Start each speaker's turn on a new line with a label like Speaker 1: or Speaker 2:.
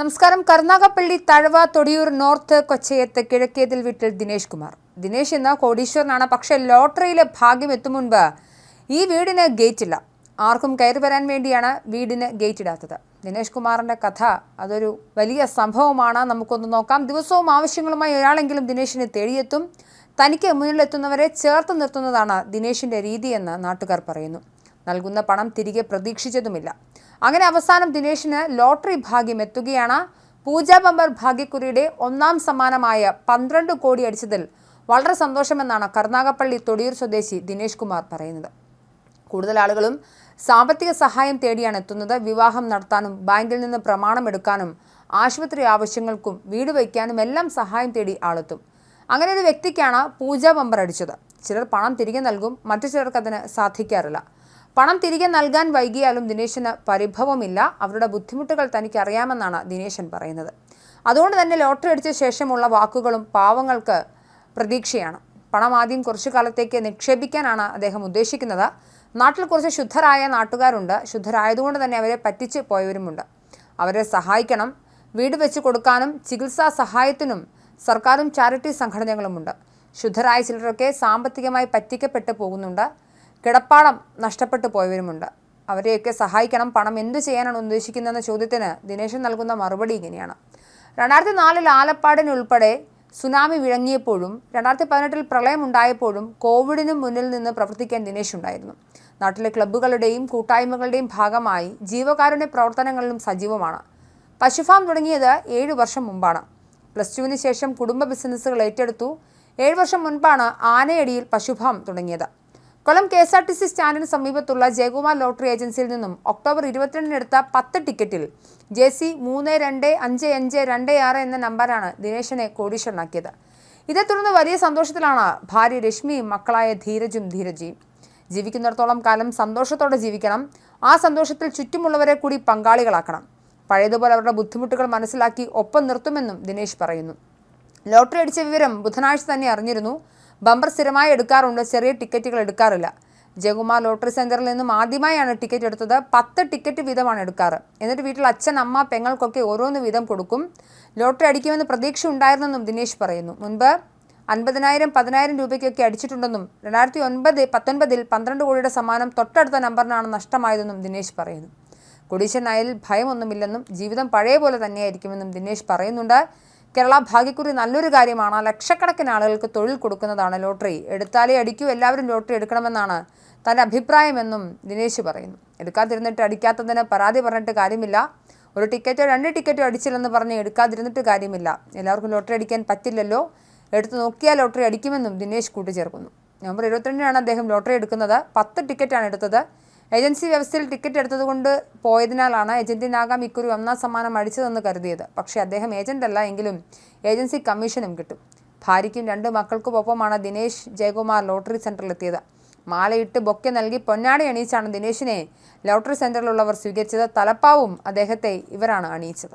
Speaker 1: നമസ്കാരം. കരുനാഗപ്പള്ളി തഴവ തൊടിയൂർ നോർത്ത് കൊച്ചയത്ത് കിഴക്കേതിൽ വീട്ടിൽ ദിനേശ് കുമാർ. ദിനേശ് എന്ന കോടീശ്വരനാണ്. പക്ഷേ ലോട്ടറിയിലെ ഭാഗ്യം എത്തും മുൻപ് ഈ വീടിന് ഗേറ്റില്ല. ആർക്കും കയറി വരാൻ വേണ്ടിയാണ് വീടിന് ഗേറ്റ് ഇടാത്തത് ദിനേശ് കുമാറിന്റെ കഥ അതൊരു വലിയ സംഭവമാണ്. നമുക്കൊന്ന് നോക്കാം. ദിവസവും ആവശ്യങ്ങളുമായി ഒരാളെങ്കിലും ദിനേശിനെ തേടിയെത്തും. തനിക്ക് മുന്നിലെത്തുന്നവരെ ചേർത്ത് നിർത്തുന്നതാണ് ദിനേശിന്റെ രീതിയെന്ന് നാട്ടുകാർ പറയുന്നു. നൽകുന്ന പണം തിരികെ പ്രതീക്ഷിച്ചതുമില്ല. അങ്ങനെ അവസാനം ദിനേശിന് ലോട്ടറി ഭാഗ്യം എത്തുകയാണ്. പൂജാ ബമ്പർ ഭാഗ്യക്കുറിയുടെ ഒന്നാം സമ്മാനമായ പന്ത്രണ്ട് കോടി അടിച്ചതിൽ വളരെ സന്തോഷമെന്നാണ് കർണാകപ്പള്ളി തൊടിയൂർ സ്വദേശി ദിനേശ് കുമാർ പറയുന്നത്. കൂടുതൽ ആളുകളും സാമ്പത്തിക സഹായം തേടിയാണ് എത്തുന്നത്. വിവാഹം നടത്താനും ബാങ്കിൽ നിന്ന് പ്രമാണം എടുക്കാനും ആശുപത്രി ആവശ്യങ്ങൾക്കും വീട് വയ്ക്കാനും എല്ലാം സഹായം തേടി ആളെത്തും. അങ്ങനെ ഒരു വ്യക്തിക്കാണ് പൂജാ ബമ്പർ അടിച്ചത്. ചിലർ പണം തിരികെ നൽകും മറ്റു ചിലർക്ക് അതിന് സാധിക്കാറില്ല. പണം തിരികെ നൽകാൻ വൈകിയാലും ദിനേശിന് പരിഭവമില്ല. അവരുടെ ബുദ്ധിമുട്ടുകൾ തനിക്ക് അറിയാമെന്നാണ് ദിനേശൻ പറയുന്നത്. അതുകൊണ്ട് തന്നെ ലോട്ടറി അടിച്ച ശേഷമുള്ള വാക്കുകളും പാവങ്ങൾക്ക് പ്രതീക്ഷയാണ്. പണം ആദ്യം കുറച്ചു കാലത്തേക്ക് നിക്ഷേപിക്കാനാണ് അദ്ദേഹം ഉദ്ദേശിക്കുന്നത്. നാട്ടിൽ കുറച്ച് ശുദ്ധരായ നാട്ടുകാരുണ്ട്. ശുദ്ധരായതുകൊണ്ട് തന്നെ അവരെ പറ്റിച്ച് പോയവരുമുണ്ട്. അവരെ സഹായിക്കണം. വീട് വെച്ച് കൊടുക്കാനും ചികിത്സാ സഹായത്തിനും സർക്കാരും ചാരിറ്റി സംഘടനകളുമുണ്ട്. ശുദ്ധരായ ചിലരൊക്കെ സാമ്പത്തികമായി പറ്റിക്കപ്പെട്ടു പോകുന്നുണ്ട്. കിടപ്പാടം നഷ്ടപ്പെട്ടു പോയവരുമുണ്ട്. അവരെയൊക്കെ സഹായിക്കണം പണം എന്തു ചെയ്യാനാണ് ഉദ്ദേശിക്കുന്നതെന്ന ചോദ്യത്തിന് ദിനേശൻ നൽകുന്ന മറുപടി ഇങ്ങനെയാണ്. രണ്ടായിരത്തി നാലിൽ ആലപ്പാടിനുൾപ്പെടെ സുനാമി വിഴങ്ങിയപ്പോഴും രണ്ടായിരത്തി പതിനെട്ടിൽ പ്രളയമുണ്ടായപ്പോഴും കോവിഡിന് മുന്നിൽ നിന്ന് പ്രവർത്തിക്കാൻ ദിനേശ് ഉണ്ടായിരുന്നു. നാട്ടിലെ ക്ലബ്ബുകളുടെയും കൂട്ടായ്മകളുടെയും ഭാഗമായി ജീവകാരുണ്യ പ്രവർത്തനങ്ങളിലും സജീവമാണ്. പശുഫാം തുടങ്ങിയത് ഏഴ് വർഷം മുമ്പാണ്. പ്ലസ് ടുവിന് ശേഷം കുടുംബ ബിസിനസ്സുകൾ ഏറ്റെടുത്തു. ഏഴ് വർഷം മുൻപാണ് ആനയടിയിൽ പശുഫാം തുടങ്ങിയത്. Kollam K S R T C സ്റ്റാൻഡിന് സമീപത്തുള്ള ജയകുമാർ ലോട്ടറി ഏജൻസിയിൽ നിന്നും ഒക്ടോബർ ഇരുപത്തിരണ്ടിനെടുത്ത പത്ത് ടിക്കറ്റിൽ ജെ സി മൂന്ന് രണ്ട് അഞ്ച് അഞ്ച് രണ്ട് ആറ് എന്ന നമ്പറാണ് ദിനേശനെ കോടീശ്വരനാക്കിയത്. ഇതേ തുടർന്ന് വലിയ സന്തോഷത്തിലാണ് ഭാര്യ രശ്മിയും മക്കളായ ധീരജും ധീരജിയും. ജീവിക്കുന്നിടത്തോളം കാലം സന്തോഷത്തോടെ ജീവിക്കണം. ആ സന്തോഷത്തിൽ ചുറ്റുമുള്ളവരെ കൂടി പങ്കാളികളാക്കണം. പഴയതുപോലെ അവരുടെ ബുദ്ധിമുട്ടുകൾ മനസ്സിലാക്കി ഒപ്പം നിർത്തുമെന്നും ദിനേശ് പറയുന്നു. ലോട്ടറി അടിച്ച വിവരം ബുധനാഴ്ച തന്നെ അറിഞ്ഞിരുന്നു. ബമ്പർ സ്ഥിരമായി എടുക്കാറുണ്ട്. ചെറിയ ടിക്കറ്റുകൾ എടുക്കാറില്ല. ജയകുമാർ ലോട്ടറി സെന്ററിൽ നിന്നും ആദ്യമായാണ് ടിക്കറ്റ് എടുത്തത്. പത്ത് ടിക്കറ്റ് വീതമാണ് എടുക്കാറ്. എന്നിട്ട് വീട്ടിൽ അച്ഛൻ അമ്മ പെങ്ങൾക്കൊക്കെ ഓരോന്ന് വീതം കൊടുക്കും. ലോട്ടറി അടിക്കുമെന്ന് പ്രതീക്ഷ ഉണ്ടായിരുന്നെന്നും ദിനേശ് പറയുന്നു. മുൻപ് അൻപതിനായിരം പതിനായിരം രൂപയ്ക്കൊക്കെ അടിച്ചിട്ടുണ്ടെന്നും രണ്ടായിരത്തി ഒൻപത് പത്തൊൻപതിൽ പന്ത്രണ്ട് കോടിയുടെ സമ്മാനം തൊട്ടടുത്ത നമ്പറിനാണ് നഷ്ടമായതെന്നും ദിനേശ് പറയുന്നു. കൊടീശ്വരനായാൽ ഭയമൊന്നുമില്ലെന്നും ജീവിതം പഴയ പോലെ തന്നെയായിരിക്കുമെന്നും ദിനേശ് പറയുന്നുണ്ട്. കേരള ഭാഗ്യക്കുറി നല്ലൊരു കാര്യമാണ്. ലക്ഷക്കണക്കിന് ആളുകൾക്ക് തൊഴിൽ കൊടുക്കുന്നതാണ് ലോട്ടറി. എടുത്താലേ അടിക്കൂ എല്ലാവരും ലോട്ടറി എടുക്കണമെന്നാണ് തന്റെ അഭിപ്രായമെന്നും ദിനേശ് പറയുന്നു. എടുക്കാതിരുന്നിട്ട് അടിക്കാത്തതിന് പരാതി പറഞ്ഞിട്ട് കാര്യമില്ല. ഒരു ടിക്കറ്റോ രണ്ട് ടിക്കറ്റോ അടിച്ചില്ലെന്ന് പറഞ്ഞ് എടുക്കാതിരുന്നിട്ട് കാര്യമില്ല. എല്ലാവർക്കും ലോട്ടറി അടിക്കാൻ പറ്റില്ലല്ലോ. എടുത്തു നോക്കിയാൽ ലോട്ടറി അടിക്കുമെന്നും ദിനേശ് കൂട്ടിച്ചേർക്കുന്നു. നവംബർ ഇരുപത്തിരണ്ടിനാണ് അദ്ദേഹം ലോട്ടറി എടുക്കുന്നത്. പത്ത് ടിക്കറ്റാണ് എടുത്തത്. ഏജൻസി വ്യവസ്ഥയിൽ ടിക്കറ്റ് എടുത്തതുകൊണ്ട് പോയതിനാലാണ് ഏജന്റിനാകാം ഇക്കുറി ഒന്നാം സമ്മാനം അടിച്ചതെന്ന് കരുതിയത്. പക്ഷേ അദ്ദേഹം ഏജന്റ് അല്ല എങ്കിലും ഏജൻസി കമ്മീഷനും കിട്ടും. ഭാര്യയ്ക്കും രണ്ട് മക്കൾക്കുമൊപ്പമാണ് ദിനേശ് ജയകുമാർ ലോട്ടറി സെന്ററിലെത്തിയത്. മാലയിട്ട് ബൊക്കെ നൽകി പൊന്നാടി അണിയിച്ചാണ് ദിനേശിനെ ലോട്ടറി സെന്ററിലുള്ളവർ സ്വീകരിച്ചത്. തലപ്പാവും അദ്ദേഹത്തെ ഇവരാണ് അണിയിച്ചത്.